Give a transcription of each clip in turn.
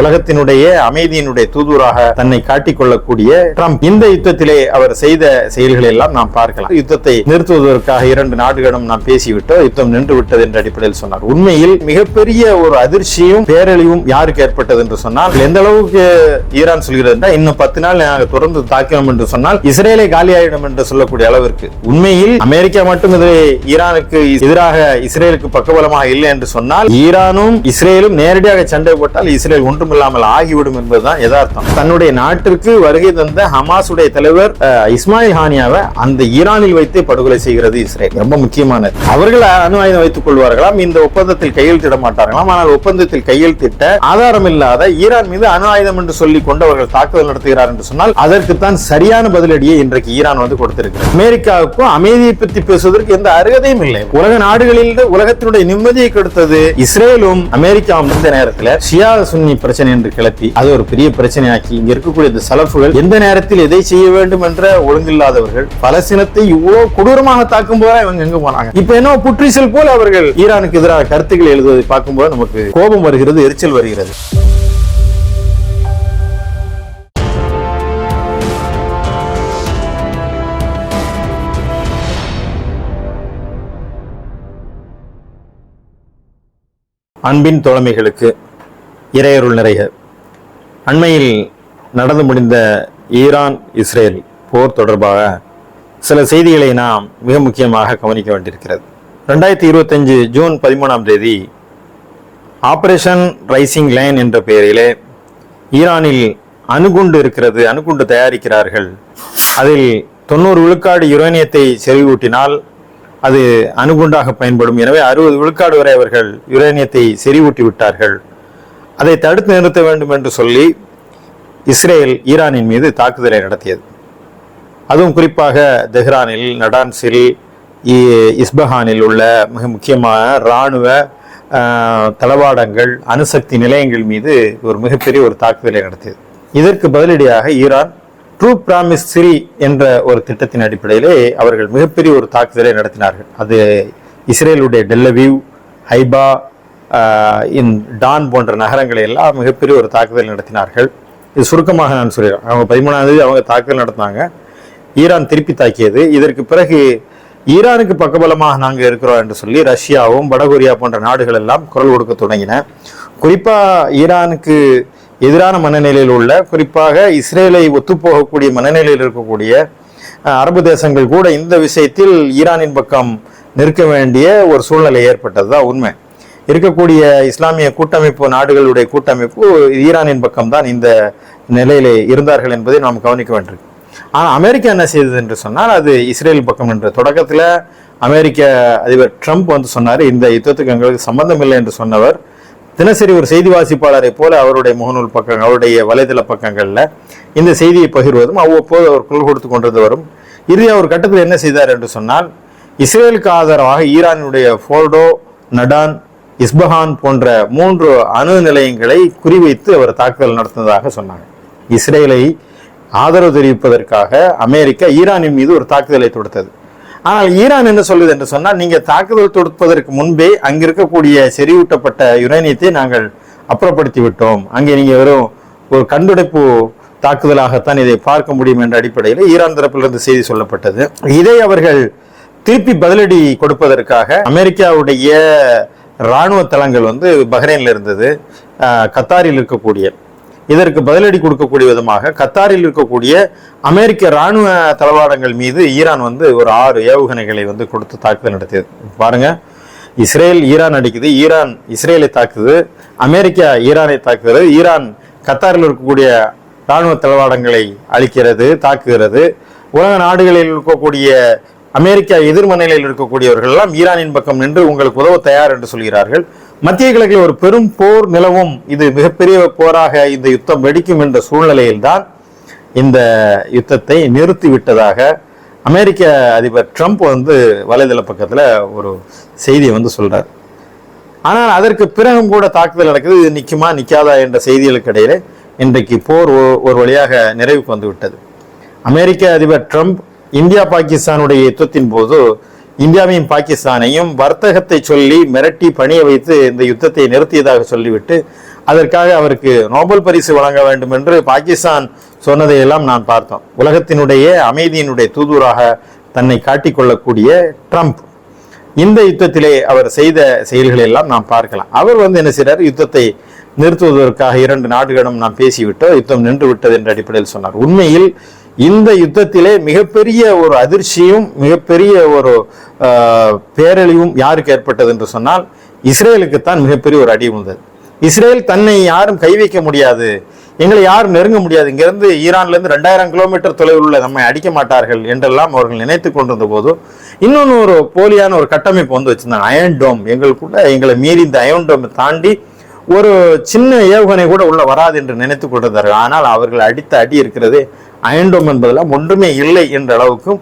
உலகத்தினுடைய அமைதியினுடைய தூதுவராக தன்னை காட்டிக் கொள்ளக்கூடிய ட்ரம்ப். இந்த யுத்தத்திலே அவர் செய்த செயல்களை எல்லாம் நாம் பார்க்கலாம். யுத்தத்தை நிறுத்துவதற்காக இரண்டு நாடுகளும் நாம் பேசிவிட்டோம் யுத்தம் நின்று விட்டது என்ற அடிப்படையில் சொன்னார். உண்மையில் மிகப்பெரிய ஒரு அதிர்ச்சியும் பேரழிவும் யாருக்கு ஏற்பட்டது என்று சொன்னால் எந்த அளவுக்கு ஈரான் சொல்கிறது என்றால் இன்னும் பத்து நாள் நாங்கள் தொடர்ந்து தாக்கினோம் என்று சொன்னால் இஸ்ரேலை காலியாயிடும் என்று சொல்லக்கூடிய அளவிற்கு. உண்மையில் அமெரிக்கா மட்டும் இதிலே ஈரானுக்கு எதிராக இஸ்ரேலுக்கு பக்கபலமாக இல்லை என்று சொன்னால் ஈரானும் இஸ்ரேலும் நேரடியாக சண்டை போட்டால் இஸ்ரேல் ஒன்றும் ஒன்றும் இல்லாமல் ஆகிவிடும் என்பதுதான் யதார்த்தம். தன்னுடைய நாட்டிற்கு வருகை தந்த ஹமாஸுடைய தலைவர் இஸ்மாயில் ஹானியாவை அந்த ஈரானில் வைத்து படுகொலை செய்கிறது இஸ்ரேல். ரொம்ப முக்கியமானது. அவர்கள் அணு ஆயுதம் வைத்துக் கொள்வார்களாம் இந்த ஒப்பந்தத்தில் கையெழுத்திட மாட்டார்களாம். ஆனால் ஒப்பந்தத்தில் கையெழுத்திட்ட ஆதாரம் இல்லாத ஈரான் மீது அணு ஆயுதம் என்று சொல்லி கொண்டு அவர்கள் தாக்குதல் நடத்துகிறார் என்று சொன்னால் அதற்கு தான் சரியான பதிலடியை இன்றைக்கு ஈரான் வந்து கொடுத்திருக்கு அமெரிக்காவுக்கும் அமைதியை பற்றி பேசுவதற்கு எந்த அருகதையும் இல்லை. உலக நாடுகளில் உலகத்தினுடைய நிம்மதியை கெடுத்தது இஸ்ரேலும் அமெரிக்காவும் இந்த நேரத்தில் ஷியா சுன்னி பிரச்சனை பிரச்சனை என்று கிளப்பி அது ஒரு பெரிய பிரச்சனையாக்கி இங்க இருக்கக்கூடிய இந்த சலப்புகள் எந்த நேரத்தில் எதை செய்ய வேண்டும் என்ற ஒழுங்கில்லாதவர்கள் பலஸ்தீனத்தை இவ்வளவு கொடூரமாக தாக்கும் போது இவங்க எங்க போனாங்க? இப்ப என்ன புற்றீசல் போல அவர்கள் ஈரானுக்கு எதிராக கருத்துக்கள் எழுதுவதை பார்க்கும்போது நமக்கு கோபம் வருகிறது எரிச்சல் வருகிறது. அன்பின் தோழமைகளுக்கு இறையருள் நிறைய அண்மையில் நடந்து முடிந்த ஈரான் இஸ்ரேல் போர் தொடர்பாக சில செய்திகளை நாம் மிக முக்கியமாக கவனிக்க வேண்டியிருக்கிறது. ரெண்டாயிரத்தி இருபத்தஞ்சு ஜூன் பதிமூணாம் தேதி ஆபரேஷன் ரைசிங் லைன் என்ற பெயரிலே ஈரானில் அணுகுண்டு இருக்கிறது அணுகுண்டு தயாரிக்கிறார்கள். அதில் தொண்ணூறு விழுக்காடு யுரேனியத்தை செறிவூட்டினால் அது அணுகுண்டாக பயன்படும். எனவே அறுபது விழுக்காடு வரை அவர்கள் யுரேனியத்தை செறிவூட்டி விட்டார்கள் அதை தடுத்து நிறுத்த வேண்டும் என்று சொல்லி இஸ்ரேல் ஈரானின் மீது தாக்குதலை நடத்தியது. அதுவும் குறிப்பாக தெஹ்ரானில் நடான்ஸில் இ- இஸ்பஹானில் உள்ள மிக முக்கியமான இராணுவ தளவாடங்கள் அணுசக்தி நிலையங்கள் மீது ஒரு மிகப்பெரிய ஒரு தாக்குதலை நடத்தியது. இதற்கு பதிலடியாக ஈரான் ட்ரூ பிராமிஸ் சிரி என்ற ஒரு திட்டத்தின் அடிப்படையிலே அவர்கள் மிகப்பெரிய ஒரு தாக்குதலை நடத்தினார்கள். அது இஸ்ரேலுடைய டெல்லவியூ ஹைபா இன் டான் போன்ற நகரங்களை எல்லாம் மிகப்பெரிய ஒரு தாக்குதல் நடத்தினார்கள். இது சுருக்கமாக நான் சொல்கிறேன் அவங்க பதிமூணாம் தேதி அவங்க தாக்குதல் நடத்தினாங்க. ஈரான் திருப்பி தாக்கியது. இதற்கு பிறகு ஈரானுக்கு பக்கபலமாக நாங்கள் இருக்கிறோம் என்று சொல்லி ரஷ்யாவும் வடகொரியா போன்ற நாடுகள் எல்லாம் குரல் கொடுக்க தொடங்கின. குறிப்பாக ஈரானுக்கு எதிரான மனநிலையில் உள்ள குறிப்பாக இஸ்ரேலை ஒத்துப்போகக்கூடிய மனநிலையில் இருக்கக்கூடிய அரபு தேசங்கள் கூட இந்த விஷயத்தில் ஈரானின் பக்கம் நிற்க வேண்டிய ஒரு சூழ்நிலை ஏற்பட்டது தான் உண்மை. இருக்கக்கூடிய இஸ்லாமிய கூட்டமைப்பு நாடுகளுடைய கூட்டமைப்பு ஈரானின் பக்கம்தான் இந்த நிலையிலே இருந்தார்கள் என்பதை நாம் கவனிக்க வேண்டியிருக்கு. ஆனால் அமெரிக்கா என்ன செய்தது என்று சொன்னால் அது இஸ்ரேல் பக்கம் என்று தொடக்கத்தில் அமெரிக்க அதிபர் ட்ரம்ப் வந்து சொன்னார் இந்த யுத்தத்துக்கு எங்களுக்கு சம்பந்தம் இல்லை என்று சொன்னவர். தினசரி ஒரு செய்தி வாசிப்பாளரை போல அவருடைய முகநூல் பக்கங்கள் அவருடைய வலைதள பக்கங்களில் இந்த செய்தியை பகிர்வதும் அவ்வப்போது அவர் குரல் கொடுத்து கொண்டது வரும். இறுதி அவர் கட்டத்தில் என்ன செய்தார் என்று சொன்னால் இஸ்ரேலுக்கு ஆதரவாக ஈரானுடைய ஃபோர்டோ நடான் இஸ்பஹான் போன்ற மூன்று அணு நிலையங்களை குறிவைத்து அவர் தாக்குதல் நடத்தினதாக சொன்னாங்க. இஸ்ரேலை ஆதரவு தெரிவிப்பதற்காக அமெரிக்கா ஈரானின் மீது ஒரு தாக்குதலை தொடுத்தது. ஆனால் ஈரான் என்ன சொல்லுது என்று சொன்னால் நீங்கள் தாக்குதல் தொடுப்பதற்கு முன்பே அங்கிருக்கக்கூடிய செறிவூட்டப்பட்ட யுரேனியத்தை நாங்கள் அப்புறப்படுத்தி விட்டோம் அங்கே நீங்கள் வெறும் ஒரு கண்டுடைப்பு தாக்குதலாகத்தான் இதை பார்க்க முடியும் என்ற அடிப்படையில் ஈரான் தரப்பிலிருந்து செய்தி சொல்லப்பட்டது. இதை அவர்கள் திருப்பி பதிலடி கொடுப்பதற்காக அமெரிக்காவுடைய இராணுவ தளங்கள் வந்து பஹ்ரைனில் இருந்தது. கத்தாரில் இருக்கக்கூடிய. இதற்கு பதிலடி கொடுக்கக்கூடிய விதமாக கத்தாரில் இருக்கக்கூடிய அமெரிக்க இராணுவ தளவாடங்கள் மீது ஈரான் வந்து ஒரு ஆறு ஏவுகணைகளை வந்து கொடுத்து தாக்குதல் நடத்தியது. பாருங்க. இஸ்ரேல் ஈரான் அடிக்குது. ஈரான் இஸ்ரேலை தாக்குது. அமெரிக்கா ஈரானை தாக்குகிறது. ஈரான் கத்தாரில் இருக்கக்கூடிய இராணுவ தளவாடங்களை அழிக்கிறது தாக்குகிறது. உலக நாடுகளில் இருக்கக்கூடிய அமெரிக்கா எதிர்மனையில் இருக்கக்கூடியவர்கள் எல்லாம் ஈரானின் பக்கம் நின்று உங்களுக்கு உதவ தயார் என்று சொல்கிறார்கள். மத்திய கிழக்கில் ஒரு பெரும் போர் நிலவும் இது மிகப்பெரிய போராக இந்த யுத்தம் வெடிக்கும் என்ற சூழ்நிலையில்தான் இந்த யுத்தத்தை நிறுத்திவிட்டதாக அமெரிக்க அதிபர் ட்ரம்ப் வந்து வலைதள பக்கத்தில் ஒரு செய்தியை வந்து சொல்கிறார் ஆனால் அதற்கு பிறகும் கூட தாக்குதல் நடக்குது இது நிற்குமா நிற்காதா என்ற செய்திகளுக்கு இடையிலே இன்றைக்கு போர் ஒரு வழியாக நிறைவுக்கு வந்துவிட்டது. அமெரிக்க அதிபர் ட்ரம்ப் இந்தியா பாகிஸ்தானுடைய யுத்தத்தின் போது இந்தியாவையும் பாகிஸ்தானையும் வர்த்தகத்தை சொல்லி மிரட்டி பணிய வைத்து இந்த யுத்தத்தை நிறுத்தியதாக சொல்லிவிட்டு அதற்காக அவருக்கு நோபல் பரிசு வழங்க வேண்டும் என்று பாகிஸ்தான் சொன்னதையெல்லாம் நான் பார்த்தோம். உலகத்தினுடைய அமைதியினுடைய தூதுவராக தன்னை காட்டிக்கொள்ளக்கூடிய ட்ரம்ப். இந்த யுத்தத்திலே அவர் செய்த செயல்களை எல்லாம் நாம் பார்க்கலாம். அவர் வந்து என்ன செய்கிறார் யுத்தத்தை நிறுத்துவதற்காக இரண்டு நாடுகளிடம் நாம் பேசிவிட்டோ யுத்தம் நின்று விட்டது என்ற அடிப்படையில் சொன்னார். உண்மையில் இந்த யுத்தத்திலே மிகப்பெரிய ஒரு அதிர்ச்சியும் மிகப்பெரிய ஒரு பேரழிவும் யாருக்கு ஏற்பட்டது என்று சொன்னால் இஸ்ரேலுக்குத்தான் மிகப்பெரிய ஒரு அடி விழுந்தது இஸ்ரேல் தன்னை யாரும் கை வைக்க முடியாது. எங்களை யாரும் நெருங்க முடியாது. இங்கிருந்து ஈரான்லேருந்து ரெண்டாயிரம் கிலோமீட்டர் தொலைவில் உள்ள நம்மை அடிக்க மாட்டார்கள் என்றெல்லாம் அவர்கள் நினைத்து கொண்டிருந்த போது இன்னொன்று ஒரு போலியான ஒரு கட்டமைப்பு வந்து வச்சுருந்தாங்க. அயன் டோம் எங்களுக்குள்ள எங்களை மீறி இந்த அயன் டோமை தாண்டி ஒரு சின்ன ஏவுகணை கூட உள்ள வராது என்று நினைத்து கொண்டிருந்தார்கள். ஆனால் அவர்கள் அடித்த அடி இருக்கிறது அயன்டோம் என்பதெல்லாம் ஒன்றுமே இல்லை என்ற அளவுக்கு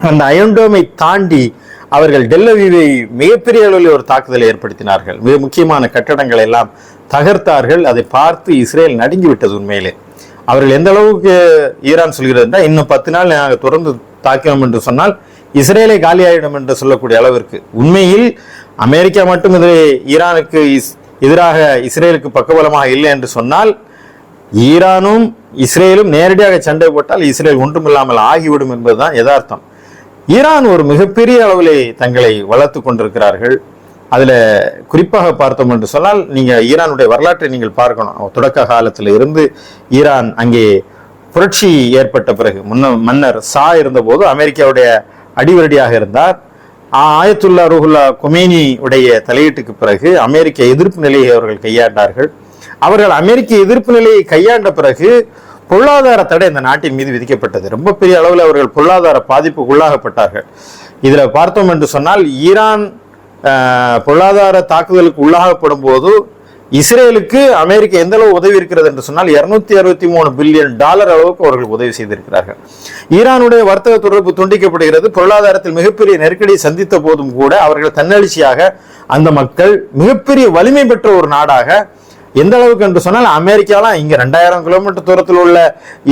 அந்த அயன்டோமை தாண்டி அவர்கள் டெல்லவிவை மிகப்பெரிய அளவில் ஒரு தாக்குதலை ஏற்படுத்தினார்கள். மிக முக்கியமான கட்டடங்களை எல்லாம் தகர்த்தார்கள். அதை பார்த்து இஸ்ரேல் நடுங்கி விட்டது உண்மையிலே. அவர்கள் எந்த அளவுக்கு ஈரான் சொல்கிறது என்றால் இன்னும் பத்து நாள் நாங்கள் தொடர்ந்து தாக்கினோம் என்று சொன்னால் இஸ்ரேலை காலியாயிடும் என்று சொல்லக்கூடிய அளவிற்கு. உண்மையில் அமெரிக்கா மட்டும் இதை ஈரானுக்கு இஸ்- எதிராக இஸ்ரேலுக்கு பக்கபலமாக இல்லை என்று சொன்னால் ஈரானும் இஸ்ரேலும் நேரடியாக சண்டை போட்டால் இஸ்ரேல் ஒன்றுமில்லாமல் ஆகிவிடும் என்பதுதான் யதார்த்தம். ஈரான் ஒரு மிகப்பெரிய அளவிலே தங்களை வளர்த்து கொண்டிருக்கிறார்கள். அதில் குறிப்பாக பார்த்தோம் என்று சொன்னால் நீங்கள் ஈரானுடைய வரலாற்றை நீங்கள் பார்க்கணும். தொடக்க காலத்தில் இருந்து ஈரான் அங்கே புரட்சி ஏற்பட்ட பிறகு முன்ன மன்னர் சா இருந்தபோது அமெரிக்காவுடைய அடிவரடியாக இருந்தார். ஆயத்துல்லா ருஹுல்லா கொமேனி உடைய தலையீட்டுக்கு பிறகு அமெரிக்க எதிர்ப்பு நிலையை அவர்கள் கையாண்டார்கள். அவர்கள் அமெரிக்க எதிர்ப்பு நிலையை கையாண்ட பிறகு பொருளாதார தடை இந்த நாட்டின் மீது விதிக்கப்பட்டது. ரொம்ப பெரிய அளவில் அவர்கள் பொருளாதார பாதிப்புக்கு உள்ளாகப்பட்டார்கள். இதில் பார்த்தோம் என்று சொன்னால் ஈரான் பொருளாதார தாக்குதலுக்கு உள்ளாகப்படும் போது இஸ்ரேலுக்கு அமெரிக்கா எந்த அளவு உதவி இருக்கிறது என்று சொன்னால் இருநூத்தி அறுபத்தி மூணு பில்லியன் டாலர் அளவுக்கு அவர்கள் உதவி செய்திருக்கிறார்கள். ஈரானுடைய வர்த்தக தொடர்பு துண்டிக்கப்படுகிறது. பொருளாதாரத்தில் மிகப்பெரிய நெருக்கடியை சந்தித்த போதும் கூட அவர்கள் தன்னெழுச்சியாக அந்த மக்கள் மிகப்பெரிய வலிமை பெற்ற ஒரு நாடாக எந்த அளவுக்கு என்று சொன்னால் அமெரிக்காலாம் இங்க ரெண்டாயிரம் கிலோமீட்டர் தூரத்தில் உள்ள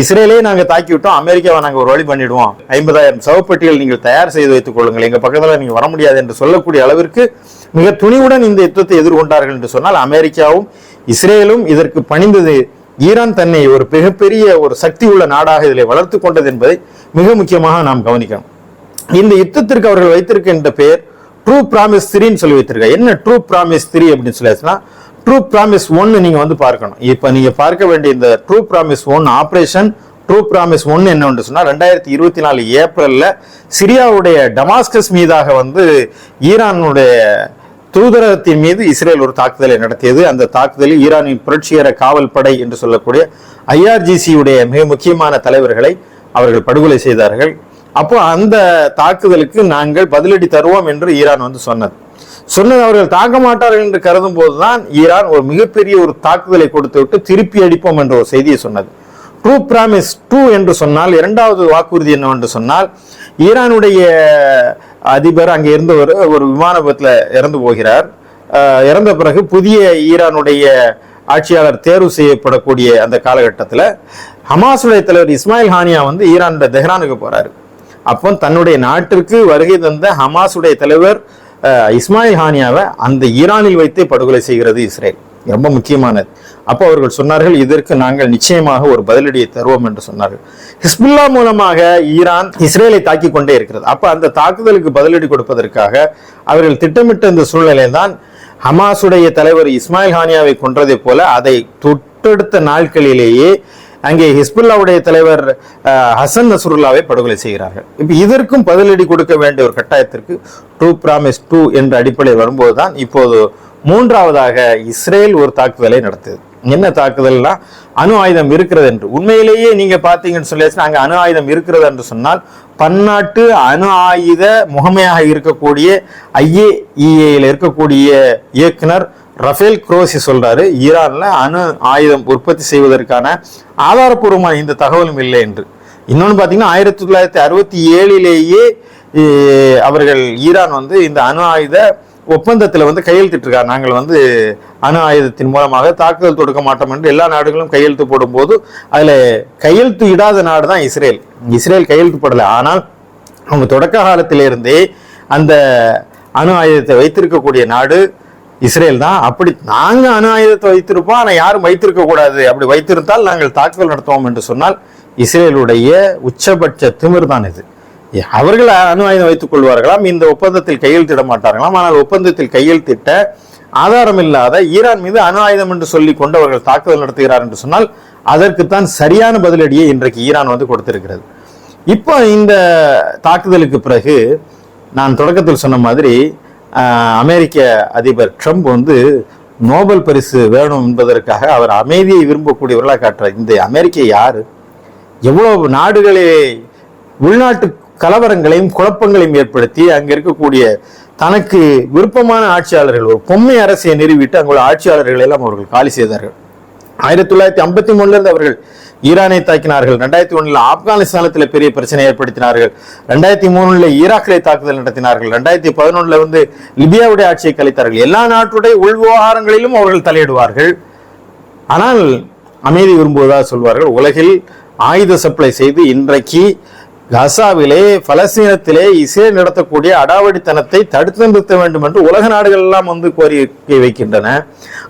இஸ்ரேலே நாங்க தாக்கி விட்டோம். அமெரிக்காவை நாங்க ஒரு வழி பண்ணிடுவோம். ஐம்பதாயிரம் சவப்பட்டிகள் நீங்கள் தயார் செய்து வைத்துக் கொள்ளுங்கள். எங்க பக்கத்துல நீங்க வர முடியாது என்று சொல்லக்கூடிய அளவிற்கு மிக துணிவுடன் இந்த யுத்தத்தை எதிர்கொண்டார்கள் என்று சொன்னால் அமெரிக்காவும் இஸ்ரேலும் இதற்கு பணிந்தது ஈரான் தன்னை ஒரு மிகப்பெரிய ஒரு சக்தி உள்ள நாடாக இதில் வளர்த்து கொண்டது என்பதை மிக முக்கியமாக நாம் கவனிக்கணும். இந்த யுத்தத்திற்கு அவர்கள் வைத்திருக்கின்ற பெயர் ட்ரூ ப்ராமிஸ் த்ரீன்னு சொல்லி வைத்திருக்காங்க. என்ன ட்ரூ ப்ராமிஸ் த்ரீ அப்படின்னு சொல்லியாச்சுன்னா ட்ரூ ப்ராமிஸ் ஒன்னு நீங்கள் வந்து பார்க்கணும். இப்போ நீங்கள் பார்க்க வேண்டிய இந்த true promise one operation true promise ஒன்னு என்ன சொன்னால் ரெண்டாயிரத்தி இருபத்தி நாலு ஏப்ரலில் சிரியாவுடைய டமாஸ்கஸ் மீதாக வந்து ஈரானுடைய தூதரகத்தின் மீது இஸ்ரேல் ஒரு தாக்குதலை நடத்தியது. அந்த தாக்குதலில் ஈரானின் புரட்சிகர காவல் படை என்று சொல்லக்கூடிய ஐஆர்ஜிசியுடைய மிக முக்கியமான தலைவர்களை அவர்கள் படுகொலை செய்தார்கள். அப்போ அந்த தாக்குதலுக்கு நாங்கள் பதிலடி தருவோம் என்று ஈரான் வந்து சொன்னது. சொன்னது அவர்கள் தாக்க மாட்டார்கள் என்று கருதும் போதுதான் ஈரான் ஒரு மிகப்பெரிய ஒரு தாக்குதலை கொடுத்து விட்டு திருப்பி அடிப்போம் என்ற ஒரு செய்தியை சொன்னது. ட்ரூ பிராமிஸ் டூ என்று சொன்னால் இரண்டாவது வாக்குறுதி என்னவென்று சொன்னால் ஈரானுடைய அதிபர் அங்கே இருந்தவர் ஒரு விமான விபத்தில் இறந்து போகிறார். இறந்த பிறகு புதிய ஈரானுடைய ஆட்சியாளர் தேர்வு செய்யப்படக்கூடிய அந்த காலகட்டத்தில் ஹமாஸுடைய தலைவர் இஸ்மாயில் ஹானியா வந்து ஈரானுடைய தெஹ்ரானுக்கு போறாரு. அப்போ தன்னுடைய நாட்டிற்கு வருகை தந்த ஹமாஸுடைய தலைவர் இஸ்மாயில் ஹானியாவை அந்த ஈரானில் வைத்தே படுகொலை செய்கிறது இஸ்ரேல். ரொம்ப முக்கியமானது. அப்போ அவர்கள் சொன்னார்கள் இதற்கு நாங்கள் நிச்சயமாக ஒரு பதிலடியை தருவோம் என்று சொன்னார்கள். ஹிஸ்புல்லா மூலமாக ஈரான் இஸ்ரேலை தாக்கி கொண்டே இருக்கிறது. அப்போ அந்த தாக்குதலுக்கு பதிலடி கொடுப்பதற்காக அவர்கள் திட்டமிட்ட இந்த சூழ்நிலை தான் ஹமாஸுடைய தலைவர் இஸ்மாயில் ஹானியாவை கொன்றதை போல அதை தொட்டெடுத்த நாட்களிலேயே அங்கே ஹிஸ்புல்லாவுடைய தலைவர் ஹசன் நசுருல்லாவை படுகொலை செய்கிறார்கள். இப்போ இதற்கும் பதிலடி கொடுக்க வேண்டிய ஒரு கட்டாயத்திற்கு டூ பிராமிஸ் டூ என்ற அடிப்படையில் வரும்போது தான் இப்போது மூன்றாவதாக இஸ்ரேல் ஒரு தாக்குதலை நடத்துது என்ன தாக்குதல்னா அணு ஆயுதம் இருக்கிறது என்று. உண்மையிலேயே நீங்க பார்த்தீங்கன்னு சொல்லி அங்கே அணு ஆயுதம் இருக்கிறது என்று சொன்னால் பன்னாட்டு அணு ஆயுத முகமையாக இருக்கக்கூடிய ஐஏஇஏல இருக்கக்கூடிய இயக்குனர் ரஃபேல் குரோசி சொல்றாரு ஈரான்ல அணு ஆயுதம் உற்பத்தி செய்வதற்கான ஆதாரப்பூர்வமான இந்த தகவலும் இல்லை என்று. இன்னொன்று பார்த்தீங்கன்னா ஆயிரத்தி தொள்ளாயிரத்தி அறுபத்தி ஏழிலேயே அவர்கள் ஈரான் வந்து இந்த அணு ஆயுத ஒப்பந்தத்தில் வந்து கையெழுத்திட்டிருக்கார் நாங்கள் வந்து அணு ஆயுதத்தின் மூலமாக தாக்குதல் தொடுக்க மாட்டோம் என்று எல்லா நாடுகளும் கையெழுத்து போடும்போது அதில் கையெழுத்து இடாத நாடு தான் இஸ்ரேல். இஸ்ரேல் கையெழுத்து போடலை ஆனால் அவங்க தொடக்க காலத்திலிருந்தே அந்த அணு ஆயுதத்தை வைத்திருக்கக்கூடிய நாடு இஸ்ரேல் தான். அப்படி நாங்கள் அணு ஆயுதத்தை வைத்திருப்போம். ஆனால் யாரும் வைத்திருக்க கூடாது. அப்படி வைத்திருந்தால் நாங்கள் தாக்குதல் நடத்துவோம் என்று சொன்னால் இஸ்ரேலுடைய உச்சபட்ச திமிர் தான் இது. அவர்கள் அணு ஆயுதம் வைத்துக் கொள்வார்களாம். இந்த ஒப்பந்தத்தில் கையெழுத்திட மாட்டார்களாம். ஆனால் ஒப்பந்தத்தில் கையெழுத்திட்ட ஆதாரம் இல்லாத ஈரான் மீது அணு ஆயுதம் என்று சொல்லிக் கொண்டு அவர்கள் தாக்குதல் நடத்துகிறார் என்று சொன்னால் அதற்குத்தான் சரியான பதிலடியை இன்றைக்கு ஈரான் வந்து கொடுத்திருக்கிறது. இப்போ இந்த தாக்குதலுக்கு பிறகு நான் தொடக்கத்தில் சொன்ன மாதிரி அமெரிக்க அதிபர் ட்ரம்ப் வந்து நோபல் பரிசு வேணும் என்பதற்காக அவர் அமைதியை விரும்பக்கூடியவர்களாக காட்டுறார் இந்த அமெரிக்க யாரு? எவ்வளவு நாடுகளே உள்நாட்டு கலவரங்களையும் குழப்பங்களையும் ஏற்படுத்தி அங்கே இருக்கக்கூடிய தனக்கு விருப்பமான ஆட்சியாளர்கள் ஒரு பொம்மை அரசை நிறுவிட்டு அங்குள்ள ஆட்சியாளர்களை எல்லாம் அவர்கள் காலி செய்தார்கள். ஆயிரத்தி தொள்ளாயிரத்தி ஐம்பத்தி மூணுலேருந்து அவர்கள் ஈரானை தாக்கினார்கள். ரெண்டாயிரத்தி ஒண்ணுல ஆப்கானிஸ்தானத்துல பெரிய பிரச்சனை ஏற்படுத்தினார்கள். ரெண்டாயிரத்தி மூணுல ஈராக்கிலே தாக்குதல் நடத்தினார்கள். ரெண்டாயிரத்தி பதினொன்னுல வந்து லிபியாவுடைய ஆட்சியை கலைத்தார்கள். எல்லா நாட்டுடைய உள் விவகாரங்களிலும் அவர்கள் தலையிடுவார்கள். ஆனால் அமைதி விரும்புவதாக சொல்வார்கள். உலகில் ஆயுத சப்ளை செய்து இன்றைக்கு கசாவிலே பலஸ்தீனத்திலே இஸ்ரேல் நடத்தக்கூடிய அடாவடித்தனத்தை தடுத்து நிறுத்த வேண்டும் என்று உலக நாடுகள் எல்லாம் வந்து கோரிக்கை வைக்கின்றன.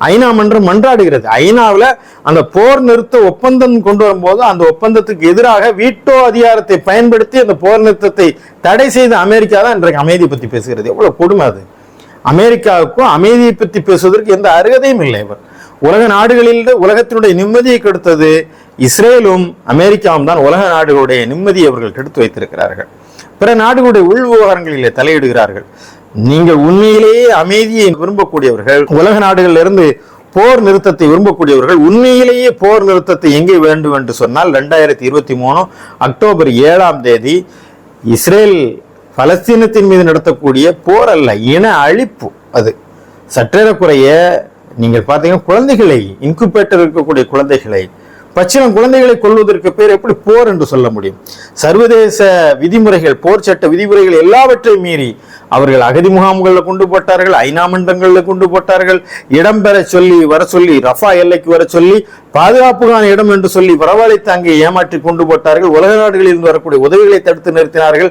ஐநா மன்றம் மன்றாடுகிறது. ஐநாவில் அந்த போர் நிறுத்த ஒப்பந்தம் கொண்டு வரும்போது அந்த ஒப்பந்தத்துக்கு எதிராக வீட்டோ அதிகாரத்தை பயன்படுத்தி அந்த போர் நிறுத்தத்தை தடை செய்த அமெரிக்கா தான் இன்றைக்கு அமைதியை பற்றி பேசுகிறது. எவ்வளோ கொடுமை அது. அமெரிக்காவுக்கும் அமைதியை பற்றி பேசுவதற்கு எந்த அருகதையும் இல்லை இவர். உலக நாடுகளில் உலகத்தினுடைய நிம்மதியை கெடுத்தது இஸ்ரேலும் அமெரிக்காவும் தான் உலக நாடுகளுடைய நிம்மதியை அவர்கள் கெடுத்து வைத்திருக்கிறார்கள். பிற நாடுகளுடைய உள் விவகாரங்களிலே தலையிடுகிறார்கள். நீங்கள் உண்மையிலேயே அமைதியை விரும்பக்கூடியவர்கள் உலக நாடுகளிலிருந்து போர் நிறுத்தத்தை விரும்பக்கூடியவர்கள் உண்மையிலேயே போர் நிறுத்தத்தை எங்கே வேண்டும் என்று சொன்னால் ரெண்டாயிரத்தி இருபத்தி மூணு அக்டோபர் ஏழாம் தேதி இஸ்ரேல் பலஸ்தீனத்தின் மீது நடத்தக்கூடிய போர் அல்ல இன அழிப்பு அது. சற்றேறக்குறைய நீங்கள் பார்த்தீங்கன்னா குழந்தைகளை இன்குபேட்டர் இருக்கக்கூடிய குழந்தைகளை பச்சிளம் குழந்தைகளை கொள்வதற்கு பேர் எப்படி போர் என்று சொல்ல முடியும்? சர்வதேச விதிமுறைகள் போர் சட்ட விதிமுறைகள் எல்லாவற்றையும் மீறி அவர்கள் அகதி முகாம்களில் கொண்டு போட்டார்கள் ஐநா மன்றங்களில் கொண்டு போட்டார்கள் இடம் பெற சொல்லி வர சொல்லி ரஃபா எல்லைக்கு வர சொல்லி பாதுகாப்புக்கான இடம் என்று சொல்லி வரவழைத்து அங்கே ஏமாற்றி கொண்டு போட்டார்கள் உலக நாடுகளில் இருந்து வரக்கூடிய உதவிகளை தடுத்து நிறுத்தினார்கள்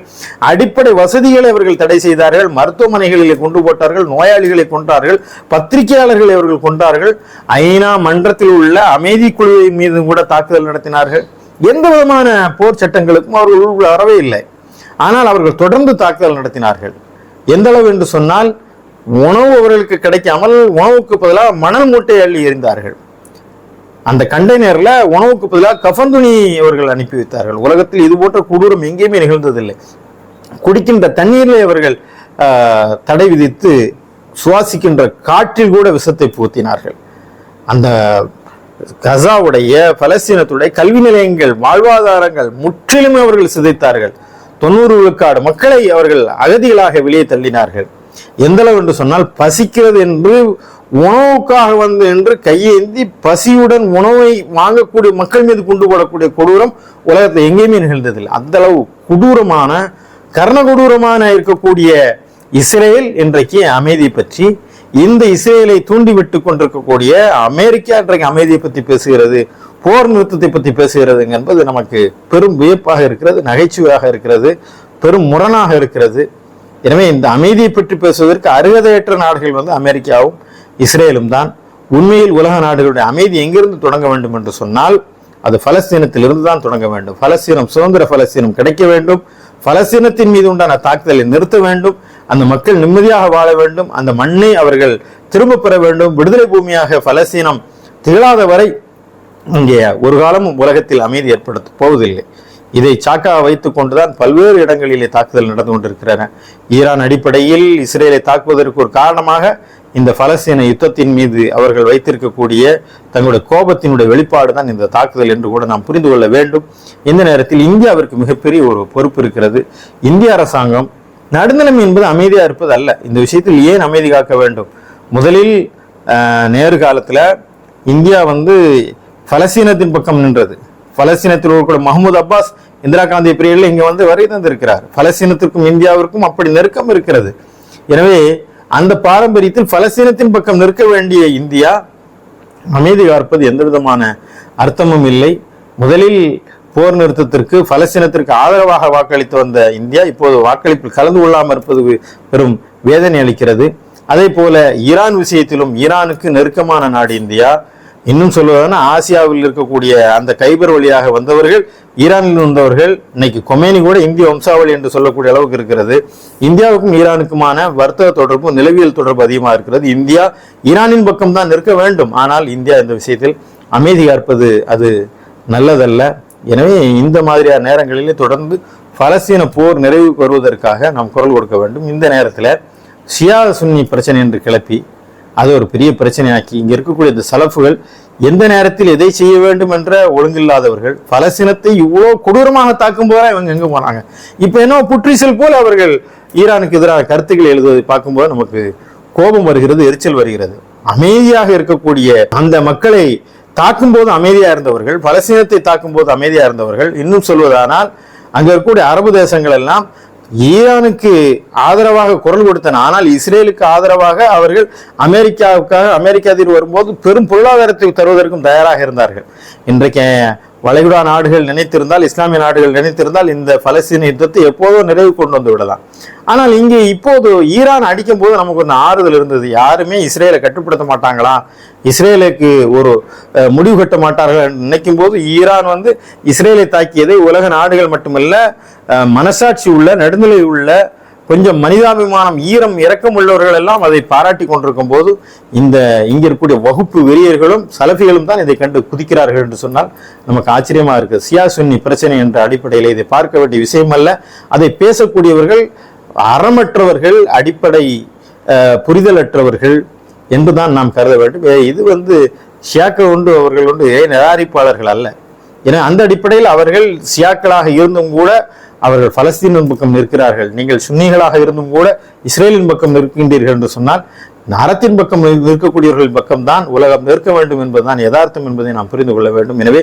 அடிப்படை வசதிகளை அவர்கள் தடை செய்தார்கள் மருத்துவமனைகளில் கொண்டு போட்டார்கள் நோயாளிகளை கொண்டார்கள் பத்திரிகையாளர்களை அவர்கள் கொண்டார்கள் ஐநா மன்றத்தில் உள்ள அமைதி குழுவின் மீது கூட தாக்குதல் நடத்தினார்கள். எந்த விதமான போர் சட்டங்களுக்கும் அவர்கள் உள் வரவே இல்லை. ஆனால் அவர்கள் தொடர்ந்து தாக்குதல் நடத்தினார்கள். எந்த அளவு என்று சொன்னால் உணவு அவர்களுக்கு கிடைக்காமல் உணவுக்கு பதிலாக மணல் மூட்டை அள்ளி எறிந்தார்கள். அந்த கண்டெய்னர்ல உணவுக்கு பதிலாக கஃன் துணி அவர்கள் அனுப்பி வைத்தார்கள். உலகத்தில் இது போன்ற கொடூரம் எங்கேயுமே நிகழ்ந்ததில்லை. குடிக்கின்ற தண்ணீரில் அவர்கள் ஆஹ், தடை விதித்து சுவாசிக்கின்ற காற்றில் கூட விஷத்தை பூத்தினார்கள் அந்த கசாவுடைய பலஸ்தீனத்துடைய கல்வி நிலையங்கள் வாழ்வாதாரங்கள் முற்றிலும் அவர்கள் சிதைத்தார்கள். தொண்ணூறு விழுக்காடு மக்களை அவர்கள் அகதிகளாக வெளியே தள்ளினார்கள். எந்த அளவு என்று சொன்னால் பசிக்கிறது என்று உணவுக்காக வந்து என்று கையேந்தி பசியுடன் உணவை வாங்கக்கூடிய மக்கள் மீது கொண்டு போடக்கூடிய கொடூரம் உலகத்தில் எங்கேயுமே நிகழ்ந்ததில்லை. அந்த அளவு கொடூரமான கர்ணகொடூரமான இருக்கக்கூடிய இஸ்ரேல் இன்றைக்கு அமைதி பற்றி இந்த இஸ்ரேலை தூண்டிவிட்டு கொண்டிருக்கக்கூடிய அமெரிக்கா இன்றைக்கு அமைதியை பற்றி பேசுகிறது போர் நிறுத்தத்தை பற்றி பேசுகிறது என்பது நமக்கு பெரும் வியப்பாக இருக்கிறது நகைச்சுவையாக இருக்கிறது பெரும் முரணாக இருக்கிறது. எனவே இந்த அமைதியை பற்றி பேசுவதற்கு அருகதையற்ற நாடுகள் வந்து அமெரிக்காவும் இஸ்ரேலும் தான். உண்மையில் உலக நாடுகளுடைய அமைதி எங்கிருந்து தொடங்க வேண்டும் என்று சொன்னால் அது பலஸ்தீனத்திலிருந்து தான் தொடங்க வேண்டும். பலஸ்தீனம் சுதந்திர பலஸ்தீனம் கிடைக்க வேண்டும். பலஸ்தீனத்தின் மீது உண்டான தாக்குதலை நிறுத்த வேண்டும். அந்த மக்கள் நிம்மதியாக வாழ வேண்டும். அந்த மண்ணை அவர்கள் திரும்ப பெற வேண்டும். விடுதலை பூமியாக பலஸ்தீனம் திகழாத வரை இங்கே ஒரு காலமும் உலகத்தில் அமைதி ஏற்படுத்த போவதில்லை. இதை சாக்கா வைத்து கொண்டுதான் பல்வேறு இடங்களிலே தாக்குதல் நடந்து கொண்டிருக்கிறன. ஈரான் அடிப்படையில் இஸ்ரேலை தாக்குவதற்கு ஒரு காரணமாக இந்த பலஸ்தீன யுத்தத்தின் மீது அவர்கள் வைத்திருக்கக்கூடிய தங்களுடைய கோபத்தினுடைய வெளிப்பாடு தான் இந்த தாக்குதல் என்று கூட நாம் புரிந்து கொள்ள வேண்டும். இந்த நேரத்தில் இந்தியாவிற்கு மிகப்பெரிய ஒரு பொறுப்பு இருக்கிறது. இந்திய அரசாங்கம் நடுநிலைமை என்பது அமைதியா இருப்பது அல்ல இந்த விஷயத்தில் ஏன் அமைதி காக்க வேண்டும்? முதலில் நேரு காலத்துல இந்தியா வந்து பலஸ்தீனத்தின் பக்கம் நின்றது. பலஸ்தீனத்தில் இருக்கக்கூடிய மஹமூத் அப்பாஸ் இந்திரா காந்தி பீரியட்ல இங்க வந்து வரை தந்திருக்கிறார். பலஸ்தீனத்திற்கும் இந்தியாவிற்கும் அப்படி நெருக்கம் இருக்கிறது. எனவே அந்த பாரம்பரியத்தில் பலஸ்தீனத்தின் பக்கம் நிற்க வேண்டிய இந்தியா அமைதி காப்பது எந்த விதமான அர்த்தமும் இல்லை. முதலில் போர் நிறுத்தத்திற்கு பலஸ்தீனத்திற்கு ஆதரவாக வாக்களித்து வந்த இந்தியா இப்போது வாக்களிப்பில் கலந்து கொள்ளாமல் இருப்பது பெரும் வேதனை அளிக்கிறது. அதே போல ஈரான் விஷயத்திலும் ஈரானுக்கு நெருக்கமான நாடு இந்தியா. இன்னும் சொல்வதுன்னா ஆசியாவில் இருக்கக்கூடிய அந்த கைபர் வழியாக வந்தவர்கள் ஈரானில் வந்தவர்கள் இன்னைக்கு கொமேனி கூட இந்திய வம்சாவளி என்று சொல்லக்கூடிய அளவுக்கு இருக்கிறது. இந்தியாவுக்கும் ஈரானுக்குமான வர்த்தக தொடர்பு நிலவியல் தொடர்பு அதிகமாக இருக்கிறது. இந்தியா ஈரானின் பக்கம் தான் நிற்க வேண்டும். ஆனால் இந்தியா இந்த விஷயத்தில் அமைதி காப்பது அது நல்லதல்ல. எனவே இந்த மாதிரியான நேரங்களிலே தொடர்ந்து பலஸ்தீன போர் நிறைவு வருவதற்காக நாம் குரல் கொடுக்க வேண்டும். இந்த நேரத்தில் ஷியா சுன்னி பிரச்சனை என்று கிளப்பி அதை ஒரு பெரிய பிரச்சனையாக்கி இங்கே இருக்கக்கூடிய இந்த சலப்புகள் எந்த நேரத்தில் எதை செய்ய வேண்டும் என்ற ஒழுங்கில்லாதவர்கள் பலஸ்தீனத்தை இவ்வளோ கொடூரமாக தாக்கும் போதா இவங்க எங்கே போனாங்க? இப்போ என்ன புற்றீசல் போல் அவர்கள் ஈரானுக்கு எதிராக கருத்துக்கள் எழுதுவதை பார்க்கும்போது நமக்கு கோபம் வருகிறது எரிச்சல் வருகிறது. அமைதியாக இருக்கக்கூடிய அந்த மக்களை தாக்கும் போது இருந்தவர்கள் பலஸ்தீனத்தை தாக்கும் போது இருந்தவர்கள் இன்னும் சொல்வதானால் அங்கே இருக்கக்கூடிய அரபு தேசங்கள் எல்லாம் ஈரானுக்கு ஆதரவாக குரல் கொடுத்தன. ஆனால் இஸ்ரேலுக்கு ஆதரவாக அவர்கள் அமெரிக்காவுக்காக அமெரிக்கா அதிர் வரும்போது பெரும் பொருளாதாரத்தை தருவதற்கும் தயாராக இருந்தார்கள். இன்றைக்கு வளைகுடா நாடுகள் நினைத்திருந்தால் இஸ்லாமிய நாடுகள் நினைத்திருந்தால் இந்த பலஸ்தீன யுத்தத்தை எப்போதோ நிறைவு கொண்டு வந்து விடலாம். ஆனால் இங்கே இப்போது ஈரான் அடிக்கும் போது நமக்கு ஒரு ஆறுதல் இருந்தது. யாருமே இஸ்ரேலை கட்டுப்படுத்த மாட்டாங்களா? இஸ்ரேலுக்கு ஒரு முடிவு கட்ட மாட்டார்கள் நினைக்கும் போது ஈரான் வந்து இஸ்ரேலை தாக்கியதை உலக நாடுகள் மட்டுமல்ல மனசாட்சி உள்ள நடுநிலை உள்ள கொஞ்சம் மனிதாபிமானம் ஈரம் இரக்கம் உள்ளவர்கள் எல்லாம் அதை பாராட்டி கொண்டிருக்கும் போது இந்த இங்க இருக்கக்கூடிய வகுப்பு வெறியர்களும் சலஃபிகளும் தான் இதை கண்டு குதிக்கிறார்கள் என்று சொன்னால் நமக்கு ஆச்சரியமா இருக்கு. சியா சுன்னி பிரச்சனை என்ற அடிப்படையில் இதை பார்க்க வேண்டிய விஷயம் அல்ல. அதை பேசக்கூடியவர்கள் அறமற்றவர்கள் அடிப்படை அஹ், புரிதலற்றவர்கள் என்றுதான் நாம் கருத வேண்டும். இது வந்து ஷியாக்கள் உண்டு அவர்கள் உண்டு நிராகரிப்பாளர்கள் அல்ல. ஏன்னா அந்த அடிப்படையில் அவர்கள் சியாக்களாக இருந்தும் கூட அவர்கள் பலஸ்தீனின் பக்கம் நிற்கிறார்கள். நீங்கள் சுன்னிகளாக இருந்தும் கூட இஸ்ரேலின் பக்கம் நிற்கின்றீர்கள் என்று சொன்னால் நரத்தின் பக்கம் நிற்கக்கூடியவர்களின் பக்கம் தான் உலகம் நிற்க வேண்டும் என்பதுதான் யதார்த்தம் என்பதை நாம் புரிந்து கொள்ள வேண்டும். எனவே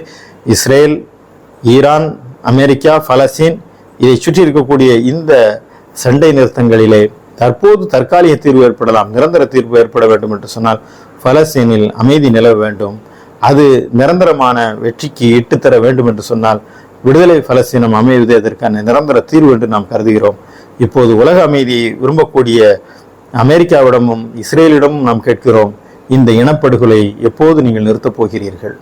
இஸ்ரேல் ஈரான் அமெரிக்கா பலஸ்தீன் இதை சுற்றி இருக்கக்கூடிய இந்த சண்டை நிறுத்தங்களிலே தற்போது தற்காலிக தீர்வு ஏற்படலாம் நிரந்தர தீர்வு ஏற்பட வேண்டும் என்று சொன்னால் பலஸ்தீனில் அமைதி நிலவ வேண்டும். அது நிரந்தரமான வெற்றிக்கு இட்டுத்தர வேண்டும் என்று சொன்னால் விடுதலை பலஸ்தீனம் அமைவது அதற்கான நிரந்தர தீர்வு என்று நாம் கருதுகிறோம். இப்போது உலக அமைதியை விரும்பக்கூடிய அமெரிக்காவிடமும் இஸ்ரேலிடமும் நாம் கேட்கிறோம் இந்த இனப்படுகொலை எப்போது நீங்கள் நிறுத்தப் போகிறீர்கள்?